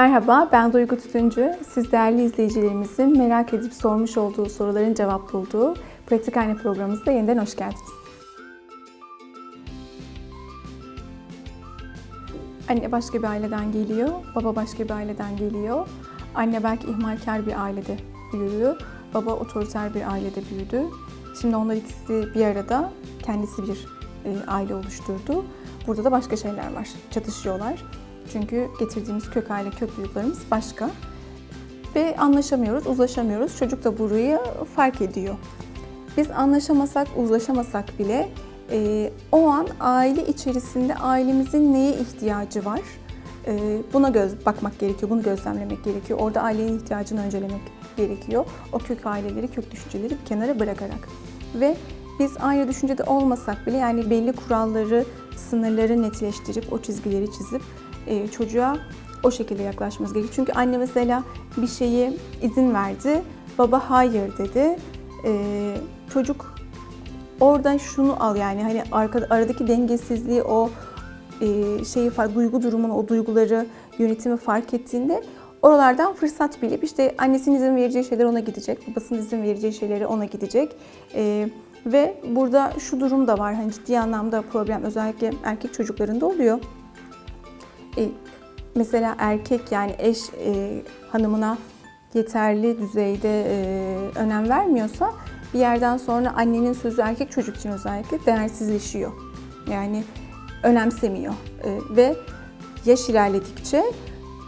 Merhaba, ben Duygu Tütüncü. Siz değerli izleyicilerimizin merak edip sormuş olduğu soruların cevap bulduğu Pratik Anne programımıza yeniden hoş geldiniz. Anne başka bir aileden geliyor, baba başka bir aileden geliyor. Anne belki ihmalkar bir ailede büyüdü, baba otoriter bir ailede büyüdü. Şimdi onlar ikisi bir arada kendisi bir e, aile oluşturdu. Burada da başka şeyler var, çatışıyorlar. Çünkü getirdiğimiz kök aile, kök duygularımız başka. Ve anlaşamıyoruz, uzlaşamıyoruz. Çocuk da burayı fark ediyor. Biz anlaşamasak, uzlaşamasak bile e, o an aile içerisinde ailemizin neye ihtiyacı var? E, buna göz bakmak gerekiyor, bunu gözlemlemek gerekiyor. Orada ailenin ihtiyacını öncelemek gerekiyor. O kök aileleri, kök düşünceleri bir kenara bırakarak. Ve biz aynı düşüncede olmasak bile yani belli kuralları, sınırları netleştirip, o çizgileri çizip e, çocuğa o şekilde yaklaşmamız gerekiyor. Çünkü anne mesela bir şeyi izin verdi, baba hayır dedi. E, çocuk oradan şunu al yani hani aradaki dengesizliği o e, şeyi duygu durumunu, o duyguları yönetimi fark ettiğinde oralardan fırsat bilip işte annesinin izin vereceği şeyler ona gidecek, babasının izin vereceği şeyleri ona gidecek. E, ve burada şu durum da var hani ciddi anlamda problem özellikle erkek çocuklarında oluyor. E, mesela erkek yani eş e, hanımına yeterli düzeyde e, önem vermiyorsa bir yerden sonra annenin sözü erkek çocuk için özellikle değersizleşiyor. Yani önemsemiyor e, ve yaş ilerledikçe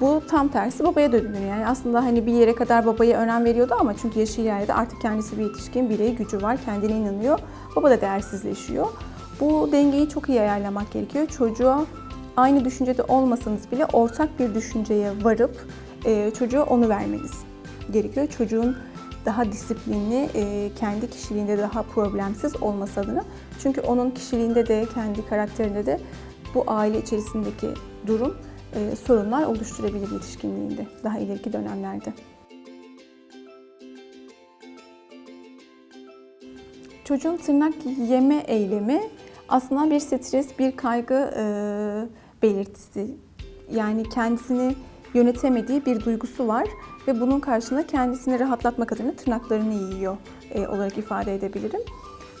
bu tam tersi babaya dönüyor. Yani aslında hani bir yere kadar babaya önem veriyordu ama çünkü yaşı ilerledi artık kendisi bir yetişkin, birey gücü var, kendine inanıyor. Baba da değersizleşiyor. Bu dengeyi çok iyi ayarlamak gerekiyor. Çocuğa aynı düşüncede olmasanız bile ortak bir düşünceye varıp e, çocuğa onu vermeniz gerekiyor. Çocuğun daha disiplinli, e, kendi kişiliğinde daha problemsiz olması adına. Çünkü onun kişiliğinde de, kendi karakterinde de bu aile içerisindeki durum e, sorunlar oluşturabilir yetişkinliğinde, daha ileriki dönemlerde. Çocuğun tırnak yeme eylemi aslında bir stres, bir kaygı e, belirtisi. Yani kendisini yönetemediği bir duygusu var ve bunun karşılığında kendisini rahatlatmak adına tırnaklarını yiyor e, olarak ifade edebilirim.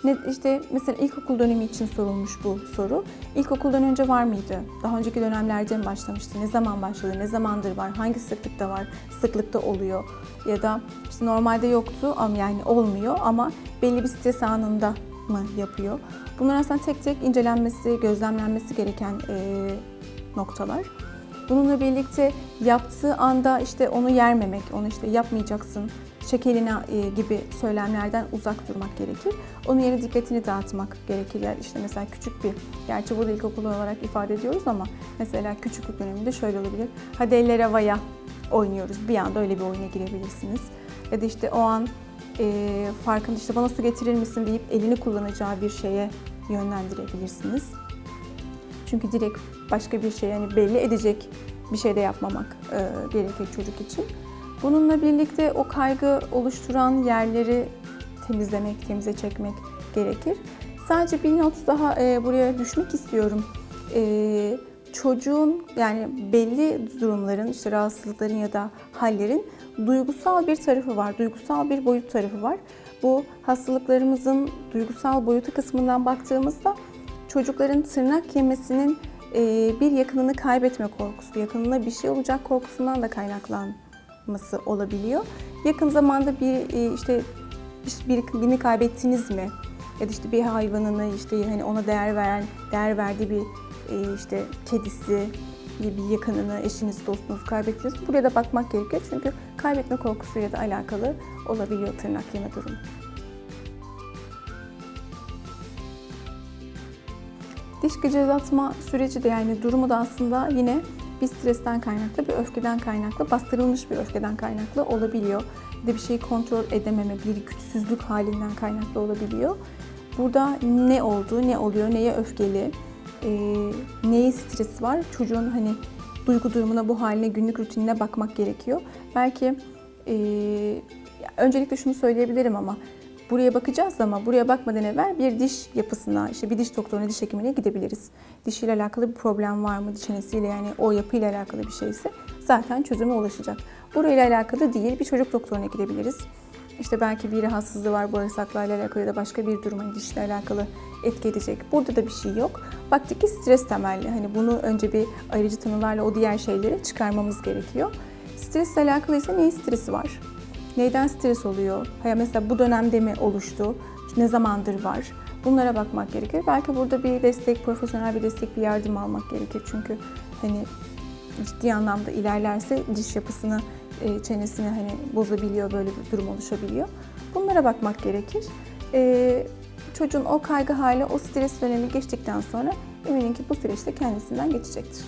Ne, işte mesela ilkokul dönemi için sorulmuş bu soru. İlkokuldan önce var mıydı? Daha önceki dönemlerde mi başlamıştı? Ne zaman başladı? Ne zamandır var? Hangi sıklıkta var? Sıklıkta oluyor? Ya da işte normalde yoktu ama yani olmuyor ama belli bir stres anında mı yapıyor? Bunlar aslında tek tek incelenmesi, gözlemlenmesi gereken e, noktalar. Bununla birlikte yaptığı anda işte onu yermemek, onu işte yapmayacaksın, şekerine e, gibi söylemlerden uzak durmak gerekir. Onun yerine dikkatini dağıtmak gerekir. Yani işte mesela küçük bir, gerçi burada ilkokul olarak ifade ediyoruz ama mesela küçüklük döneminde şöyle olabilir. Hadi eller havaya oynuyoruz. Bir anda öyle bir oyuna girebilirsiniz. Ya da işte o an e, farkında işte bana su getirir misin deyip elini kullanacağı bir şeye yönlendirebilirsiniz. Çünkü direkt başka bir şey yani belli edecek bir şey de yapmamak e, gerekir çocuk için. Bununla birlikte o kaygı oluşturan yerleri temizlemek, temize çekmek gerekir. Sadece bir not daha e, buraya düşmek istiyorum. E, çocuğun yani belli durumların, işte rahatsızlıkların ya da hallerin duygusal bir tarafı var, duygusal bir boyut tarafı var. Bu hastalıklarımızın duygusal boyutu kısmından baktığımızda çocukların tırnak yemesinin e, bir yakınını kaybetme korkusu, yakınına bir şey olacak korkusundan da kaynaklanması olabiliyor. Yakın zamanda bir e, işte birini kaybettiniz mi? Ya da işte bir hayvanını işte hani ona değer veren, değer verdiği bir e, işte kedisi, bir yakınını, eşiniz, dostunuzu kaybettiniz. Buraya da bakmak gerekiyor çünkü kaybetme korkusuyla da alakalı olabiliyor tırnak yeme durumu. Diş gıcırdatma süreci de yani durumu da aslında yine bir stresten kaynaklı, bir öfkeden kaynaklı, bastırılmış bir öfkeden kaynaklı olabiliyor. Bir de bir şeyi kontrol edememe, bir güçsüzlük halinden kaynaklı olabiliyor. Burada ne oldu, ne oluyor, neye öfkeli, e, neye stres var, çocuğun hani duygu durumuna, bu haline, günlük rutinine bakmak gerekiyor. Belki e, öncelikle şunu söyleyebilirim ama buraya bakacağız ama buraya bakmadan evvel bir diş yapısına, işte bir diş doktoruna, diş hekimine gidebiliriz. Dişiyle alakalı bir problem var mı, diş çenesiyle yani o yapıyla alakalı bir şeyse zaten çözüme ulaşacak. Burayla alakalı değil, bir çocuk doktoruna gidebiliriz. İşte belki bir rahatsızlığı var bağırsaklarla alakalı ya da başka bir durum dişle alakalı etki edecek. Burada da bir şey yok. Baktık ki stres temelli. Hani bunu önce bir ayrıcı tanılarla o diğer şeyleri çıkarmamız gerekiyor. Stresle alakalı ise neyin stresi var? Neyden stres oluyor? Hayır mesela bu dönemde mi oluştu? Ne zamandır var? Bunlara bakmak gerekir. Belki burada bir destek, profesyonel bir destek, bir yardım almak gerekir. Çünkü hani ciddi anlamda ilerlerse diş yapısını, e, çenesini hani bozabiliyor, böyle bir durum oluşabiliyor. Bunlara bakmak gerekir. E, çocuğun o kaygı hali, o stres dönemi geçtikten sonra eminim ki bu süreçte kendisinden geçecektir.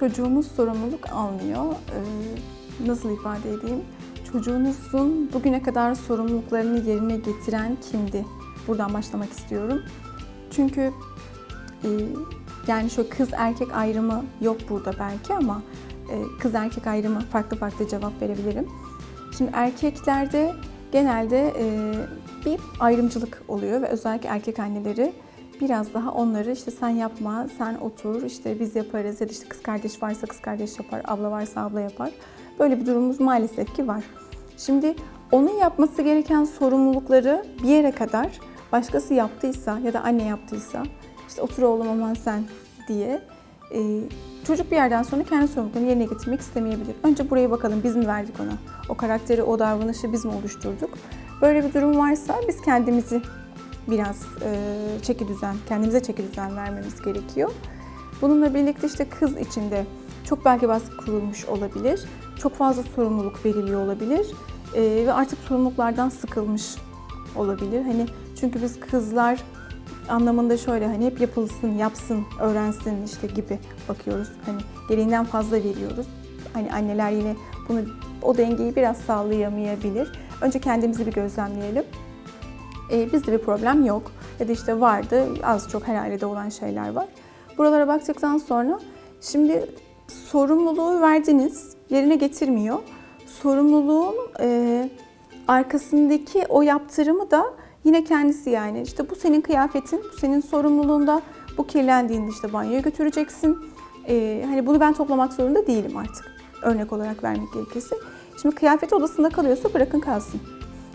Çocuğumuz sorumluluk almıyor. Ee, nasıl ifade edeyim? Çocuğunuzun bugüne kadar sorumluluklarını yerine getiren kimdi? Buradan başlamak istiyorum. Çünkü e, yani şu kız erkek ayrımı yok burada belki ama e, kız erkek ayrımı farklı farklı cevap verebilirim. Şimdi erkeklerde genelde e, bir ayrımcılık oluyor ve özellikle erkek anneleri biraz daha onları işte sen yapma, sen otur, işte biz yaparız ya da işte kız kardeş varsa kız kardeş yapar, abla varsa abla yapar. Böyle bir durumumuz maalesef ki var. Şimdi onun yapması gereken sorumlulukları bir yere kadar başkası yaptıysa ya da anne yaptıysa işte otur oğlum aman sen diye e, çocuk bir yerden sonra kendi sorumluluklarını yerine getirmek istemeyebilir. Önce buraya bakalım biz mi verdik ona? O karakteri, o davranışı biz mi oluşturduk? Böyle bir durum varsa biz kendimizi biraz e, çeki düzen, kendimize çeki düzen vermemiz gerekiyor. Bununla birlikte işte kız içinde çok belki baskı kurulmuş olabilir, çok fazla sorumluluk veriliyor olabilir e, ve artık sorumluluklardan sıkılmış olabilir. Hani çünkü biz kızlar anlamında şöyle hani hep yapılsın, yapsın, öğrensin işte gibi bakıyoruz. Hani gereğinden fazla veriyoruz. Hani anneler yine bunu o dengeyi biraz sağlayamayabilir. Önce kendimizi bir gözlemleyelim. Ee, bizde bir problem yok. Ya da işte vardı, az çok her ailede olan şeyler var. Buralara baktıktan sonra şimdi sorumluluğu verdiniz, yerine getirmiyor. Sorumluluğun e, arkasındaki o yaptırımı da yine kendisi yani. İşte bu senin kıyafetin, bu senin sorumluluğunda. Bu kirlendiğinde işte banyoya götüreceksin. E, hani bunu ben toplamak zorunda değilim artık. Örnek olarak vermek gerekirse. Şimdi kıyafet odasında kalıyorsa bırakın kalsın.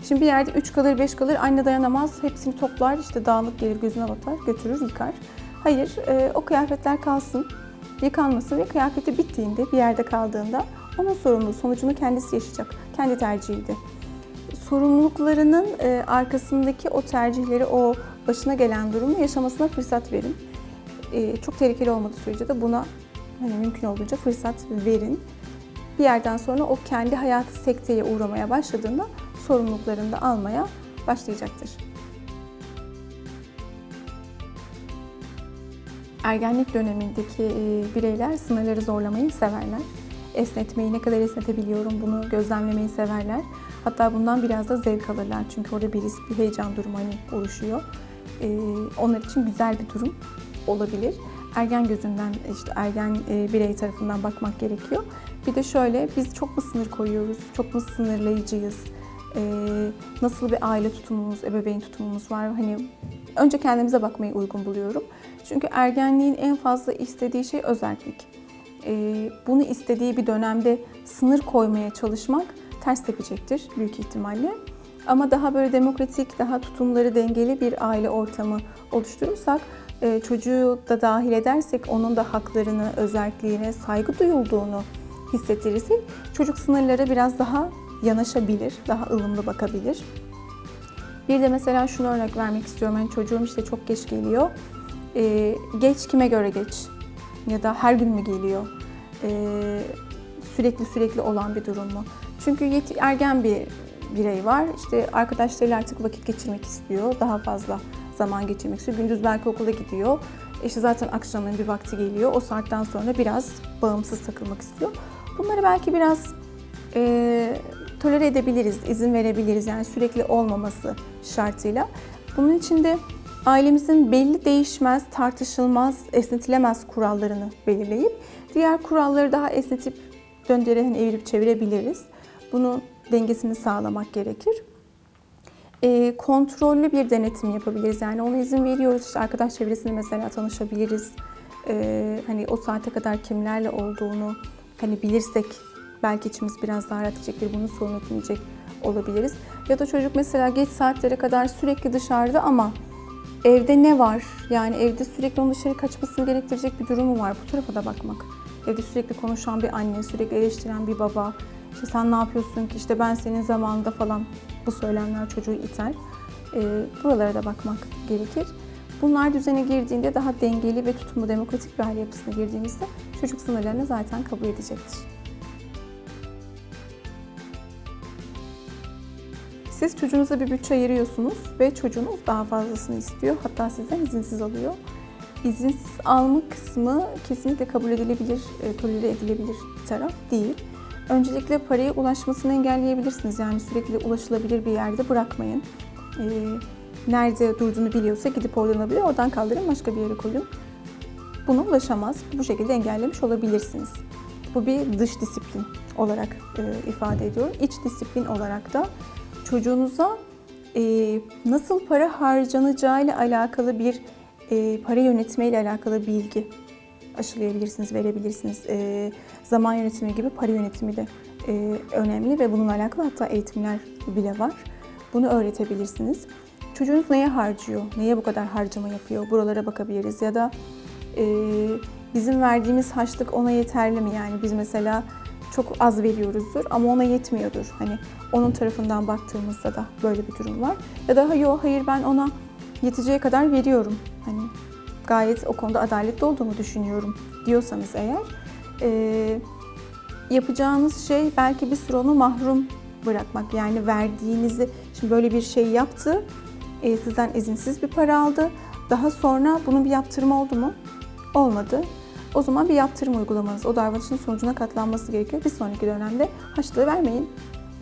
Şimdi bir yerde 3 kalır 5 kalır anne dayanamaz hepsini toplar işte dağınık gelir gözüne batar götürür yıkar. Hayır e, o kıyafetler kalsın yıkanmasın ve kıyafeti bittiğinde bir yerde kaldığında onun sorumluluğu sonucunu kendisi yaşayacak. Kendi tercihiydi. Sorumluluklarının e, arkasındaki o tercihleri o başına gelen durumu yaşamasına fırsat verin. E, çok tehlikeli olmadığı sürece de buna hani mümkün olduğunca fırsat verin. Bir yerden sonra o kendi hayatı sekteye uğramaya başladığında sorumluluklarını da almaya başlayacaktır. Ergenlik dönemindeki e, bireyler sınırları zorlamayı severler. Esnetmeyi ne kadar esnetebiliyorum bunu gözlemlemeyi severler. Hatta bundan biraz da zevk alırlar. Çünkü orada bir risk, bir heyecan durumu hani oluşuyor. E, onlar için güzel bir durum olabilir. Ergen gözünden, işte ergen e, birey tarafından bakmak gerekiyor. Bir de şöyle, biz çok mu sınır koyuyoruz, çok mu sınırlayıcıyız? Ee, nasıl bir aile tutumumuz, ebeveyn tutumumuz var. Hani önce kendimize bakmayı uygun buluyorum. Çünkü ergenliğin en fazla istediği şey özellik. Ee, bunu istediği bir dönemde sınır koymaya çalışmak ters tepecektir büyük ihtimalle. Ama daha böyle demokratik, daha tutumları dengeli bir aile ortamı oluşturursak, e, çocuğu da dahil edersek, onun da haklarını, özelliğine saygı duyulduğunu hissettirirsek, çocuk sınırlara biraz daha yanaşabilir, daha ılımlı bakabilir. Bir de mesela şunu örnek vermek istiyorum. Yani çocuğum işte çok geç geliyor. Ee, geç kime göre geç? Ya da her gün mü geliyor? Ee, sürekli sürekli olan bir durum mu? Çünkü yeti, ergen bir birey var. İşte arkadaşlarıyla artık vakit geçirmek istiyor. Daha fazla zaman geçirmek istiyor. Gündüz belki okula gidiyor. İşte zaten akşamın bir vakti geliyor. O saatten sonra biraz bağımsız takılmak istiyor. Bunları belki biraz e, tolere edebiliriz, izin verebiliriz. Yani sürekli olmaması şartıyla. Bunun için de ailemizin belli değişmez, tartışılmaz, esnetilemez kurallarını belirleyip diğer kuralları daha esnetip döndüre hani evirip çevirebiliriz. Bunun dengesini sağlamak gerekir. E, kontrollü bir denetim yapabiliriz. Yani ona izin veriyoruz. İşte arkadaş çevresinde mesela tanışabiliriz. E, hani o saate kadar kimlerle olduğunu hani bilirsek belki içimiz biraz daha rahat edecektir. Bunu sorun etmeyecek olabiliriz. Ya da çocuk mesela geç saatlere kadar sürekli dışarıda ama evde ne var? Yani evde sürekli onun dışarı kaçmasını gerektirecek bir durumu var. Bu tarafa da bakmak. Evde sürekli konuşan bir anne, sürekli eleştiren bir baba. İşte sen ne yapıyorsun ki? İşte ben senin zamanında falan bu söylemler çocuğu iter. Ee, buralara da bakmak gerekir. Bunlar düzene girdiğinde daha dengeli ve tutumlu demokratik bir aile yapısına girdiğimizde çocuk sınırlarını zaten kabul edecektir. Siz çocuğunuza bir bütçe ayırıyorsunuz ve çocuğunuz daha fazlasını istiyor. Hatta sizden izinsiz alıyor. İzinsiz alma kısmı kesinlikle kabul edilebilir, e, tolere edilebilir bir taraf değil. Öncelikle paraya ulaşmasını engelleyebilirsiniz. Yani sürekli ulaşılabilir bir yerde bırakmayın. E, nerede durduğunu biliyorsa gidip oradan alabilir, oradan kaldırın başka bir yere koyun. Buna ulaşamaz. Bu şekilde engellemiş olabilirsiniz. Bu bir dış disiplin olarak e, ifade ediyorum. İç disiplin olarak da çocuğunuza e, nasıl para harcanacağı ile alakalı bir e, para yönetimi ile alakalı bilgi aşılayabilirsiniz, verebilirsiniz. E, zaman yönetimi gibi para yönetimi de e, önemli ve bununla alakalı hatta eğitimler bile var. Bunu öğretebilirsiniz. Çocuğunuz neye harcıyor, neye bu kadar harcama yapıyor buralara bakabiliriz ya da e, bizim verdiğimiz harçlık ona yeterli mi? Yani biz mesela çok az veriyoruzdur ama ona yetmiyordur. Hani onun tarafından baktığımızda da böyle bir durum var. Ya da yok hayır ben ona yeteceği kadar veriyorum. Hani gayet o konuda adaletli olduğumu düşünüyorum diyorsanız eğer e, yapacağınız şey belki bir süre onu mahrum bırakmak. Yani verdiğinizi, şimdi böyle bir şey yaptı, e, sizden izinsiz bir para aldı. Daha sonra bunun bir yaptırımı oldu mu? Olmadı. O zaman bir yaptırım uygulamanız, o davranışın sonucuna katlanması gerekiyor. Bir sonraki dönemde haçlığı vermeyin.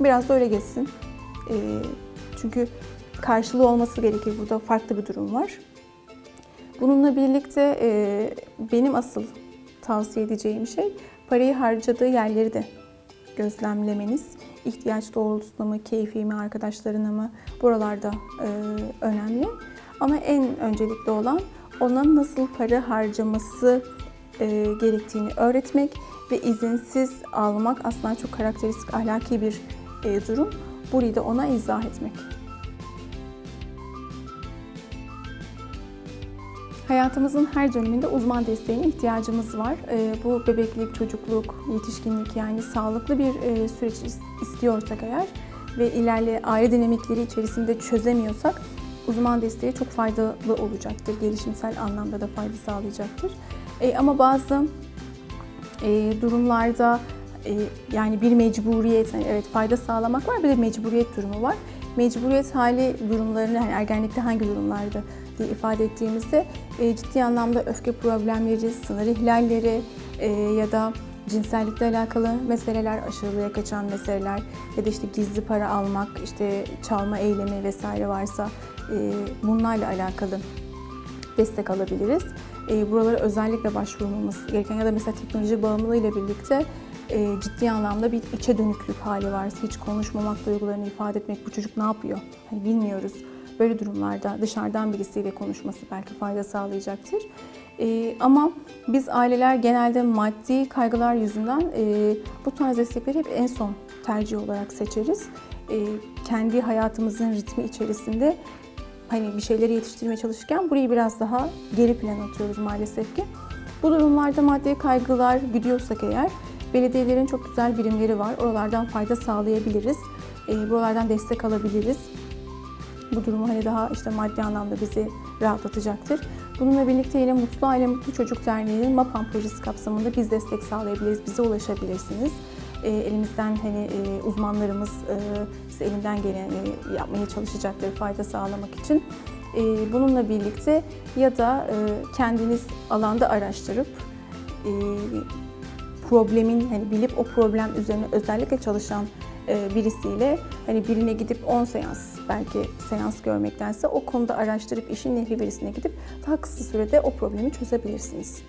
Biraz da öyle geçsin. E, çünkü karşılığı olması gerekir. Burada farklı bir durum var. Bununla birlikte e, benim asıl tavsiye edeceğim şey parayı harcadığı yerleri de gözlemlemeniz. İhtiyaç doğrultusunda mı, keyfi mi, arkadaşlarına mı buralarda e, önemli. Ama en öncelikli olan ona nasıl para harcaması e, gerektiğini öğretmek ve izinsiz almak aslında çok karakteristik ahlaki bir e, durum. Burayı da ona izah etmek. Hayatımızın her döneminde uzman desteğine ihtiyacımız var. E, bu bebeklik, çocukluk, yetişkinlik yani sağlıklı bir e, süreç istiyorsak eğer ve ilerle aile dinamikleri içerisinde çözemiyorsak uzman desteği çok faydalı olacaktır. Gelişimsel anlamda da fayda sağlayacaktır. E, ama bazı e, durumlarda yani bir mecburiyet, yani evet fayda sağlamak var bir de mecburiyet durumu var. Mecburiyet hali durumlarını yani ergenlikte hangi durumlarda diye ifade ettiğimizde e, ciddi anlamda öfke problemleri, sınır ihlalleri e, ya da cinsellikle alakalı meseleler, aşırılığa kaçan meseleler ya da işte gizli para almak, işte çalma eylemi vesaire varsa e, bunlarla alakalı destek alabiliriz. E, buralara özellikle başvurulması gereken ya da mesela teknoloji bağımlılığı ile birlikte e, ciddi anlamda bir içe dönüklük hali varsa hiç konuşmamak, duygularını ifade etmek bu çocuk ne yapıyor? Hani bilmiyoruz. Böyle durumlarda dışarıdan birisiyle konuşması belki fayda sağlayacaktır. E, ama biz aileler genelde maddi kaygılar yüzünden e, bu tarz destekleri hep en son tercih olarak seçeriz. E, kendi hayatımızın ritmi içerisinde hani bir şeyleri yetiştirmeye çalışırken burayı biraz daha geri plan atıyoruz maalesef ki. Bu durumlarda maddi kaygılar gidiyorsak eğer belediyelerin çok güzel birimleri var. Oralardan fayda sağlayabiliriz. E, buralardan destek alabiliriz. Bu durumu hani daha işte maddi anlamda bizi rahatlatacaktır. Bununla birlikte yine Mutlu Aile Mutlu Çocuk Derneği'nin MAPAN projesi kapsamında biz destek sağlayabiliriz, bize ulaşabilirsiniz. E, elimizden hani e, uzmanlarımız e, size elinden geleni yapmaya çalışacaktır fayda sağlamak için. E, bununla birlikte ya da e, kendiniz alanda araştırıp e, problemin hani bilip o problem üzerine özellikle çalışan e, birisiyle hani birine gidip 10 seans belki seans görmektense o konuda araştırıp işin ehli birisine gidip daha kısa sürede o problemi çözebilirsiniz.